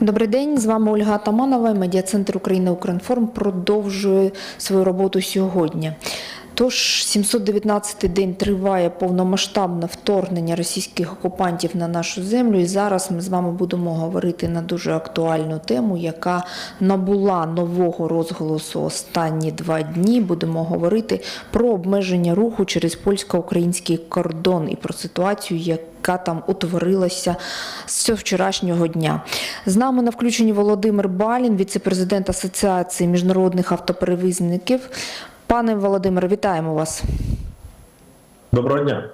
Добрий день, з вами Ольга Атаманова. Медіа-центр України Укрінформ продовжує свою роботу сьогодні. Тож 719-й день триває повномасштабне вторгнення російських окупантів на нашу землю. І зараз ми з вами будемо говорити на дуже актуальну тему, яка набула нового розголосу останні два дні. Будемо говорити про обмеження руху через польсько-український кордон і про ситуацію, яка там утворилася з вчорашнього дня. З нами на включенні Володимир Балін, віце-президент Асоціації міжнародних автоперевізників. Пане Володимире, вітаємо вас. Доброго дня.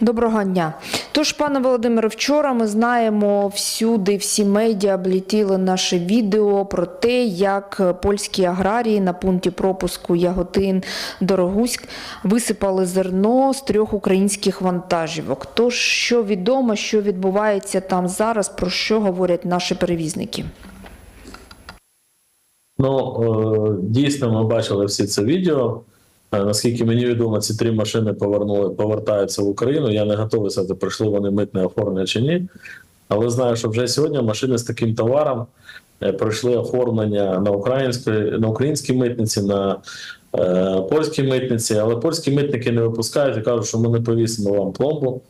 Доброго дня. Тож, пане Володимире, вчора ми знаємо всюди, всі медіа облетіли наше відео про те, як польські аграрії на пункті пропуску Яготин Дорогуськ висипали зерно з трьох українських вантажівок. Тож, що відомо, що відбувається там зараз, про що говорять наші перевізники? Ну е, дійсно, ми бачили всі це відео. Е, Наскільки мені відомо, ці три машини повернули, повертаються в Україну. Я не готовий сказати, пройшли вони митне оформлення чи ні. Але знаю, що вже сьогодні машини з таким товаром е, пройшли оформлення на українській, на українській митниці, на е, польській митниці, але польські митники не випускають і кажуть, що ми не повісимо вам пломбу.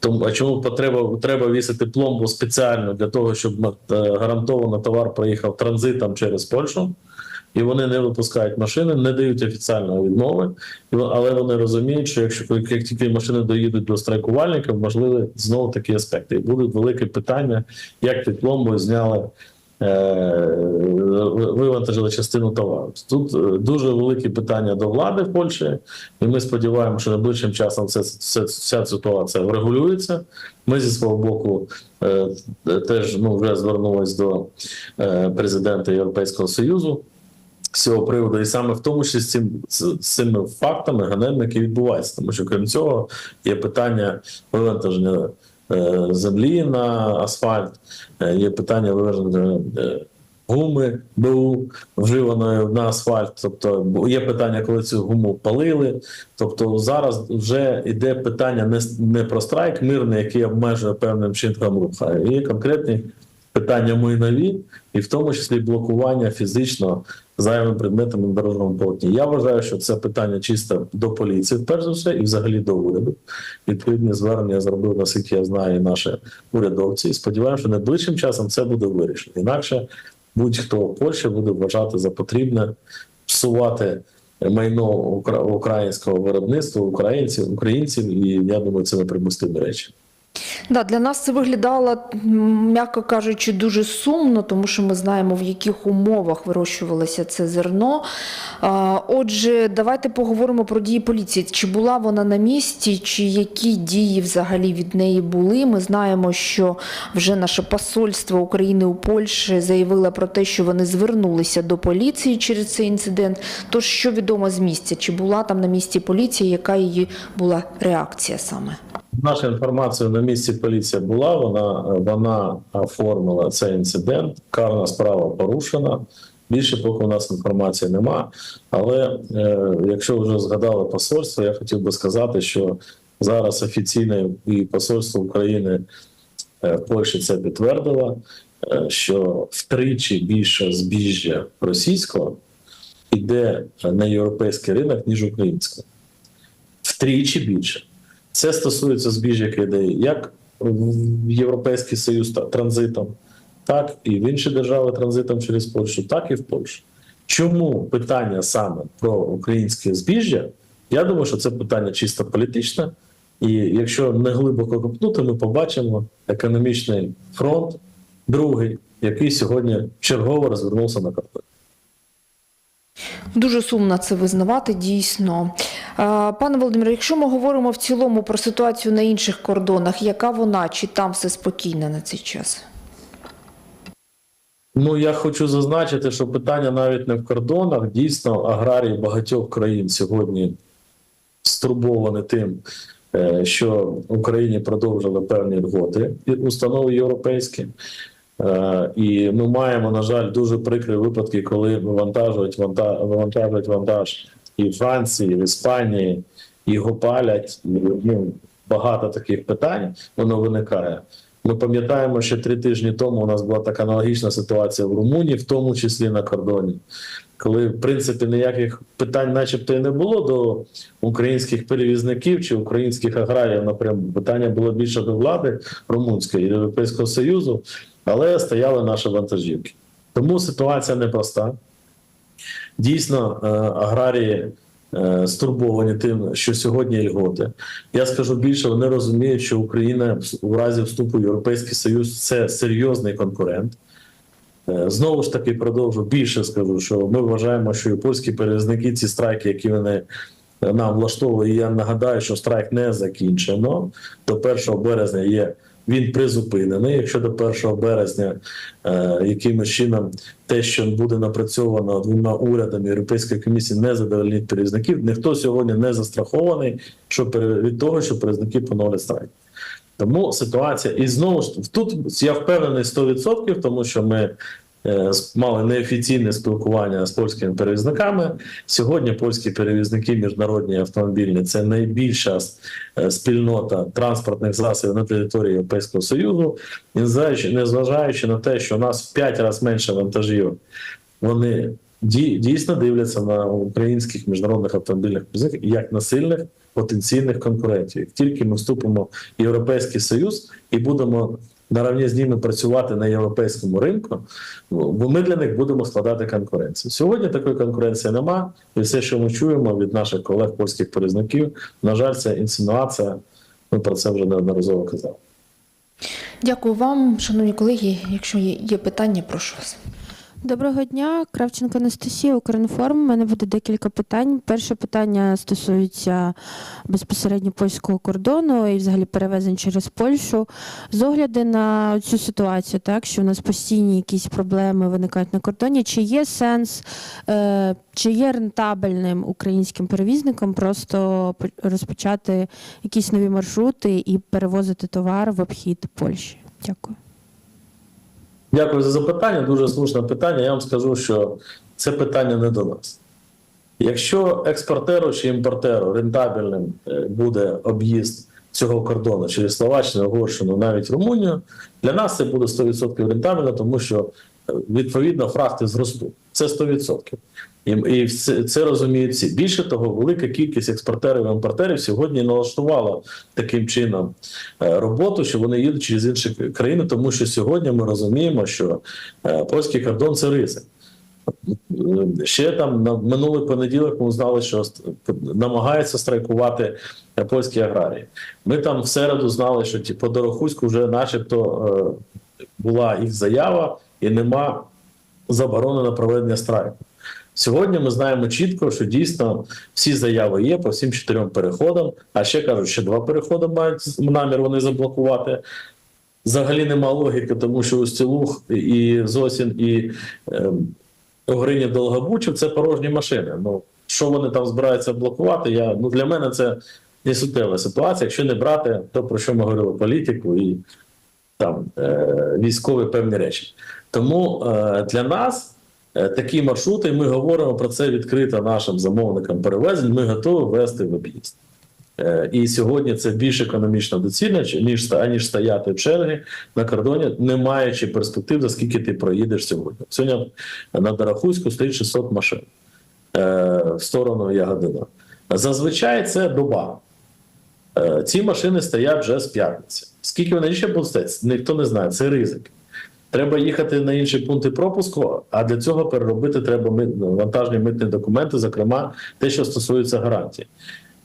Тому а чому потреба треба вісити пломбу спеціально для того, щоб е, гарантовано товар проїхав транзитом через Польщу, і вони не випускають машини, не дають офіціальної відмови, але вони розуміють, що якщо як тільки машини доїдуть до страйкувальників, можливі знову такі аспекти. І будуть велике питання, як під пломбою зняли. Е, Вивантажили частину товару. Тут е, дуже великі питання до влади в Польщі, і ми сподіваємося, що найближчим часом це, це, ця ситуація врегулюється. Ми зі свого боку е, теж ну, вже звернулись до президента Європейського Союзу з цього приводу, і саме в тому числі з, цим, з, цими фактами ганебно, які відбуваються. Тому що крім цього є питання вивантаження землі на асфальт, е, є питання вивантаження е, гуми БУ вживаної на асфальт. Тобто є питання, коли цю гуму палили. Тобто зараз вже йде питання не, не про страйк мирний, який обмежує певним чинком руху, а є конкретні питання майнові, і в тому числі блокування фізично зайвим предметами на дорожньому полотні. Я вважаю, що це питання чисто до поліції, перш за все, і взагалі до уряду. Відповідні звернення зробив, наскільки я знаю, наші урядовці. І сподіваюся, що найближчим часом це буде вирішено. Інакше будь-хто в Польщі буде вважати за потрібне псувати майно українського виробництва, українців, українців, і я думаю, це непримустимі речі. Да, для нас це виглядало, м'яко кажучи, дуже сумно, тому що ми знаємо, в яких умовах вирощувалося це зерно. Отже, давайте поговоримо про дії поліції. Чи була вона на місці, чи які дії взагалі від неї були? Ми знаємо, що вже наше посольство України у Польщі заявило про те, що вони звернулися до поліції через цей інцидент. Тож, що відомо з місця? Чи була там на місці поліція, яка її була реакція саме? Наша інформація на місці поліція була. Вона вона оформила цей інцидент. Карна справа порушена. Більше поки у нас інформації нема. Але е, якщо вже згадали посольство, я хотів би сказати, що зараз офіційне і посольство України е, в Польщі це підтвердило, е, що втричі більше збіжжя російського йде на європейський ринок, ніж українського. Втричі більше. Це стосується збіжжя, йде як в Європейський Союз транзитом, так і в інші держави транзитом через Польщу, так і в Польщу. Чому питання саме про українське збіжжя? Я думаю, що це питання чисто політичне, і якщо не глибоко копнути, ми побачимо економічний фронт, другий, який сьогодні чергово розвернувся на карту. Дуже сумно це визнавати дійсно. Е, Пане Володимире, якщо ми говоримо в цілому про ситуацію на інших кордонах, яка вона, чи там все спокійно на цей час? Ну я хочу зазначити, що питання навіть не в кордонах. Дійсно, аграрії багатьох країн сьогодні стурбовані тим, е, що Україні продовжили певні льготи установи європейські. Е, І ми маємо, на жаль, дуже прикрі випадки, коли вивантажують ванта, вивантажують вантаж і в Франції, і в Іспанії, його палять. Ну, багато таких питань воно виникає. Ми пам'ятаємо, що три тижні тому у нас була така аналогічна ситуація в Румунії, в тому числі на кордоні, коли в принципі ніяких питань, начебто, і не було до українських перевізників чи українських аграріїв. Напряму питання було більше до влади румунської і Європейського Союзу, але стояли наші вантажівки. Тому ситуація непроста. Дійсно, е, аграрії е, стурбовані тим, що сьогодні льготи. Я скажу більше, вони розуміють, що Україна у разі вступу в Європейський Союз це серйозний конкурент. Е, Знову ж таки, продовжу більше скажу, що ми вважаємо, що і польські перевізники, ці страйки, які вони нам влаштовують, я нагадаю, що страйк не закінчено. До 1 березня є він призупинений. Якщо до 1 березня е, якимось чином те, що буде напрацьовано двома урядами Європейської комісії, не задовольнить перевізників, ніхто сьогодні не застрахований що від того, що перевізники поновлять страйк. Тому ситуація, і знову ж тут я впевнений 100%, тому що ми мали неофіційне спілкування з польськими перевізниками. Сьогодні польські перевізники міжнародні автомобільні це найбільша е, спільнота транспортних засобів на території Європейського Союзу, І незважаючи, на те, що у нас в 5 разів менше вантажів, вони дійсно дивляться на українських міжнародних автомобільних перевізників як на сильних потенційних конкурентів. Тільки ми вступимо в Європейський Союз і будемо наравні з ними працювати на європейському ринку, ну, бо ми для них будемо складати конкуренцію. Сьогодні такої конкуренції нема, і все, що ми чуємо від наших колег польських порізників, на жаль, це інсинуація. Ми про це вже неодноразово казали. Дякую вам, шановні колеги. Якщо є, питання, прошу вас. Доброго дня, Кравченко Анастасія, Укрінформ. У мене буде декілька питань. Перше питання стосується безпосередньо польського кордону і взагалі перевезень через Польщу. З огляду на цю ситуацію, так що у нас постійні якісь проблеми виникають на кордоні. Чи є сенс, е, чи є рентабельним українським перевізникам просто по- розпочати якісь нові маршрути і перевозити товар в обхід Польщі? Дякую. Дякую за запитання. Дуже слушне питання. Я вам скажу, що це питання не до нас. Якщо експортеру чи імпортеру рентабельним е, буде об'їзд цього кордону через Словаччину, Угорщину, навіть Румунію, для нас це буде 100% рентабельно, тому що е, відповідно фрахти зростуть. Це 100%. І, і це, розуміють всі. Більше того, велика кількість експортерів і імпортерів сьогодні налаштувала таким чином е, роботу, що вони їдуть через інші країни, тому що сьогодні ми розуміємо, що е, польський кордон це ризик. Ще там на минулий понеділок ми знали, що намагаються страйкувати польські аграрії. Ми там в середу знали, що по Дорохуську вже начебто е, була їх заява і нема заборони на проведення страйку. Сьогодні ми знаємо чітко, що дійсно всі заяви є по всім чотирьом переходам. А ще кажуть, що два переходи мають намір вони заблокувати. Взагалі нема логіки, тому що Устілух і Зосін і ем, Огрині Долгобучів це порожні машини. Ну що вони там збираються блокувати? Я ну для мене це не суттєва ситуація. Якщо не брати, то про що ми говорили політику і там е, військові певні речі. Тому е, для нас е, такі маршрути, ми говоримо про це відкрито нашим замовникам перевезень. Ми готові вести в об'їзд. І сьогодні це більш економічно доцільно, ніж аніж стояти в черги на кордоні, не маючи перспектив, за скільки ти проїдеш сьогодні. Сьогодні на Дарахуську стоїть 600 машин в сторону Ягодина. Зазвичай це доба. Е, Ці машини стоять вже з п'ятниці. Скільки вони ще будуть стояти, ніхто не знає, це ризик. Треба їхати на інші пункти пропуску, а для цього переробити треба вантажні митні документи, зокрема те, що стосується гарантії.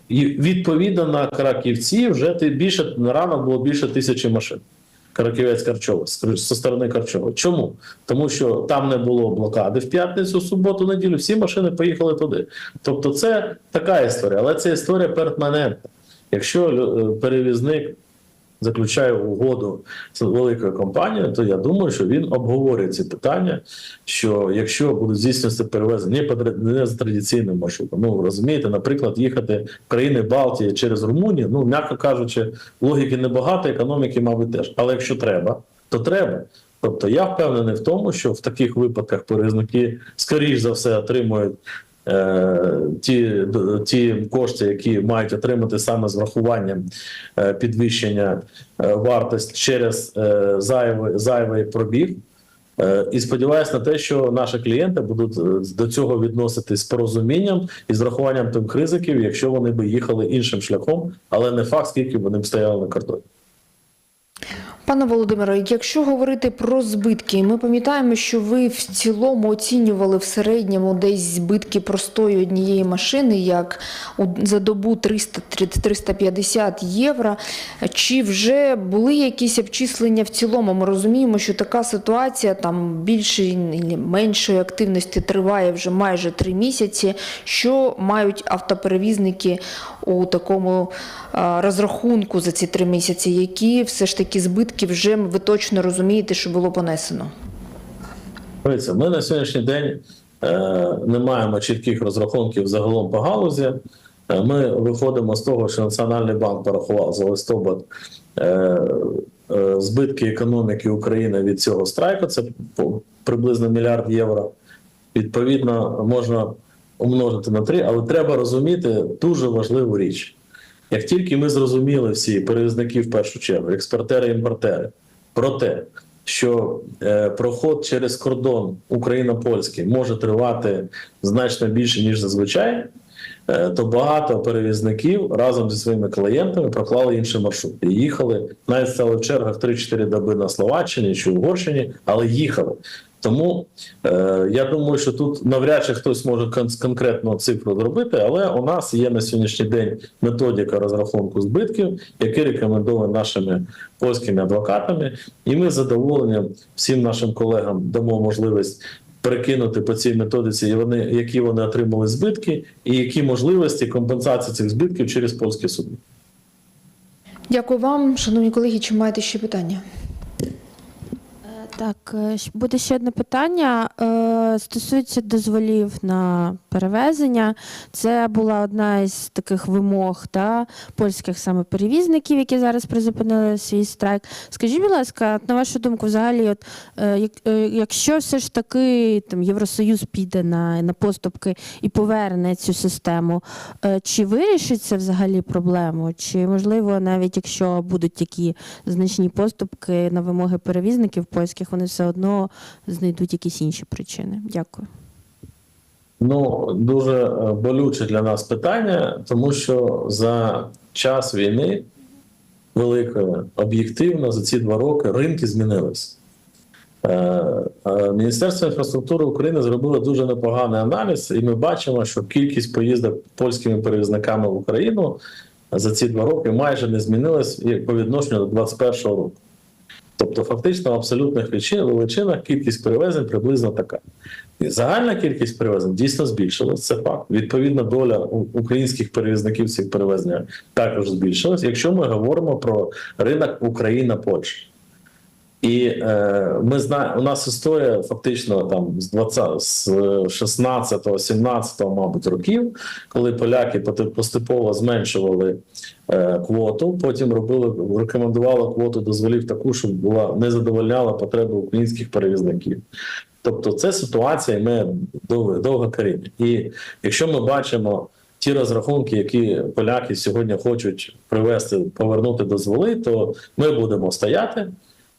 І відповідно на Краківці вже ти більше на ранок було більше тисячі машин. Краківець Карчова зі сторони Карчова. Чому? Тому що там не було блокади в п'ятницю, суботу, неділю. Всі машини поїхали туди. Тобто, це така історія, але це історія перманентна. Якщо е, перевізник заключає угоду з великою компанією, то я думаю, що він обговорює ці питання. Що якщо будуть здійснюватися перевезення не за традиційним маршрутом, ну розумієте, наприклад, їхати в країни Балтії через Румунію, ну м'яко кажучи, логіки небагато, економіки, мабуть, теж. Але якщо треба, то треба. Тобто я впевнений в тому, що в таких випадках перевізники, скоріш за все, отримують ті, ті кошти, які мають отримати саме з врахуванням е, підвищення е, вартості через е, зайвий, зайвий пробіг. Е, І сподіваюся на те, що наші клієнти будуть е, до цього відноситись з порозумінням і з врахуванням тих ризиків, якщо вони би їхали іншим шляхом, але не факт, скільки вони б стояли на кордоні. Пане Володимире, якщо говорити про збитки, ми пам'ятаємо, що ви в цілому оцінювали в середньому десь збитки простої однієї машини, як за добу 300-350 євро. Чи вже були якісь обчислення в цілому? Ми розуміємо, що така ситуація там більшої і меншої активності триває вже майже три місяці. Що мають автоперевізники у такому розрахунку за ці три місяці? Які все ж таки збитки вже ви точно розумієте, що було понесено? Ми на сьогоднішній день е, не маємо чітких розрахунків загалом по галузі. Е, Ми виходимо з того, що Національний банк порахував за листопад е, збитки економіки України від цього страйку. Це приблизно мільярд євро. Відповідно, можна умножити на три, але треба розуміти дуже важливу річ. Як тільки ми зрозуміли всі перевізники в першу чергу, експортери, імпортери, про те, що е, проход через кордон Україна-Польський може тривати значно більше, ніж зазвичай, е, то багато перевізників разом зі своїми клієнтами проклали інші маршрути. І їхали, навіть стали в чергах 3-4 доби на Словаччині чи Угорщині, але їхали. Тому е, я думаю, що тут навряд чи хтось може кон- конкретну цифру зробити, але у нас є на сьогоднішній день методика розрахунку збитків, які рекомендовані нашими польськими адвокатами, і ми з задоволенням всім нашим колегам дамо можливість перекинути по цій методиці, вони, які вони отримали збитки, і які можливості компенсації цих збитків через польські суди. Дякую вам, шановні колеги. Чи маєте ще питання? Так, е, буде ще одне питання. Е, Стосується дозволів на перевезення. Це була одна із таких вимог та, польських саме перевізників, які зараз призупинили свій страйк. Скажіть, будь ласка, на вашу думку, взагалі, от, е, як, якщо все ж таки там, Євросоюз піде на, на поступки і поверне цю систему, чи вирішить це взагалі проблему? Чи можливо, навіть якщо будуть такі значні поступки на вимоги перевізників польських, вони все одно знайдуть якісь інші причини. Дякую. Ну дуже е, болюче для нас питання, тому що за час війни великої об'єктивно за ці два роки ринки змінилися. Е, е, Міністерство інфраструктури України зробило дуже непоганий аналіз, і ми бачимо, що кількість поїздок польськими перевізниками в Україну за ці два роки майже не змінилась по відношенню до 2021 року. Тобто, фактично, в абсолютних величин- величинах кількість перевезень приблизно така. І Загальна кількість перевезень дійсно збільшилась, це факт. Відповідна доля українських перевізників цих перевезень також збільшилась, якщо ми говоримо про ринок Україна-Польща. І е, ми знаємо, у нас історія фактично там з 20, з 16 17 мабуть, років, коли поляки поступово зменшували е, квоту, потім робили, рекомендували квоту дозволів таку, щоб була не задовольняла потреби українських перевізників. Тобто, це ситуація має довге, довге коріння. І якщо ми бачимо ті розрахунки, які поляки сьогодні хочуть привести, повернути дозволи, то ми будемо стояти.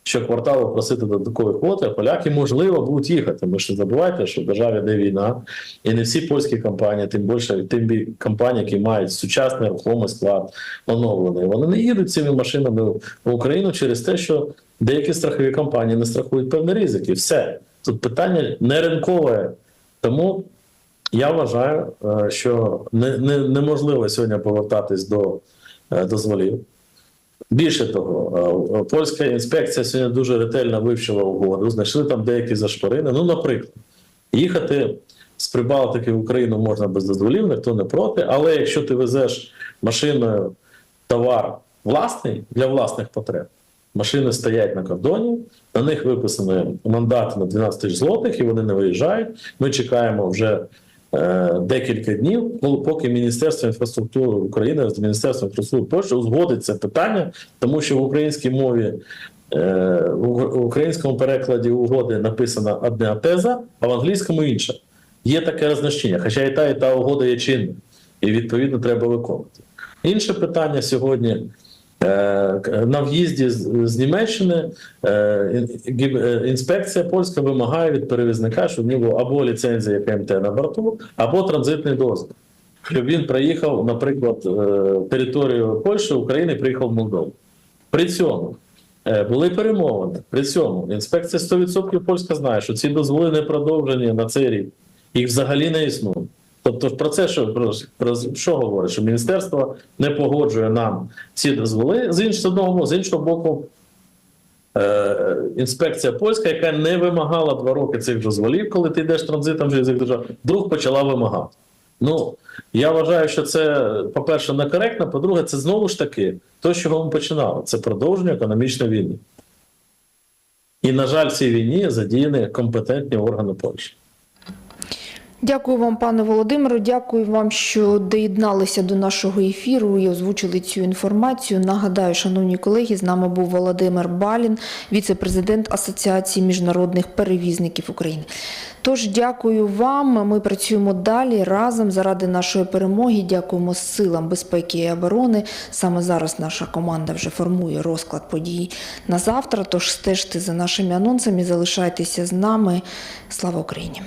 Щокварталу просити додаткові квоти, поляки можливо будуть їхати. Ви ж не забувайте, що в державі де війна, і не всі польські компанії, тим більше тим компанії, які мають сучасний рухомий склад, оновлений, вони не їдуть цими машинами в Україну через те, що деякі страхові компанії не страхують певні ризики. Все тут питання не ринкове. Тому я вважаю, е, що не, не, неможливо сьогодні повертатись до е, дозволів. Більше того, е, польська інспекція сьогодні дуже ретельно вивчила угоду, знайшли там деякі зашпорини. Ну, наприклад, їхати з Прибалтики в Україну можна без дозволів, ніхто не проти. Але якщо ти везеш машиною товар власний для власних потреб, машини стоять на кордоні, на них виписані мандати на 12 тисяч злотих, і вони не виїжджають. Ми чекаємо вже е, декілька днів, поки Міністерство інфраструктури України з Міністерством інфраструктури Польщі узгодить це питання, тому що в українській мові. е, В українському перекладі угоди написана одна теза, а в англійському інша. є таке рознищення, хоча і та, і та угода є чинна, і відповідно треба виконувати. Інше питання сьогодні. Е, На в'їзді з Німеччини е, е, інспекція польська вимагає від перевізника, щоб в нього або ліцензія КМТ на борту, або транзитний дозвіл. Щоб він приїхав, наприклад, територію Польщі, України, приїхав в Молдову. При цьому були перемовини. При цьому інспекція 100% польська знає, що ці дозволи не продовжені на цей рік. Їх взагалі не існує. Тобто, про це що про, про що говорить? Що міністерство не погоджує нам ці дозволи з іншого з з іншого боку. Е, інспекція польська, яка не вимагала два роки цих дозволів, коли ти йдеш транзитом через їх держав, вдруг почала вимагати. Ну я вважаю, що це, по-перше, некоректно. По-друге, це знову ж таки те, з чого ми починали. Це продовження економічної війни. І, на жаль, в цій війні задіяні компетентні органи Польщі. Дякую вам, пане Володимире. Дякую вам, що доєдналися до нашого ефіру і озвучили цю інформацію. Нагадаю, шановні колеги, з нами був Володимир Балін, віце-президент Асоціації міжнародних перевізників України. Тож дякую вам. Ми працюємо далі разом заради нашої перемоги. Дякуємо силам безпеки і оборони. Саме зараз наша команда вже формує розклад подій на завтра. Тож стежте за нашими анонсами, залишайтеся з нами. Слава Україні!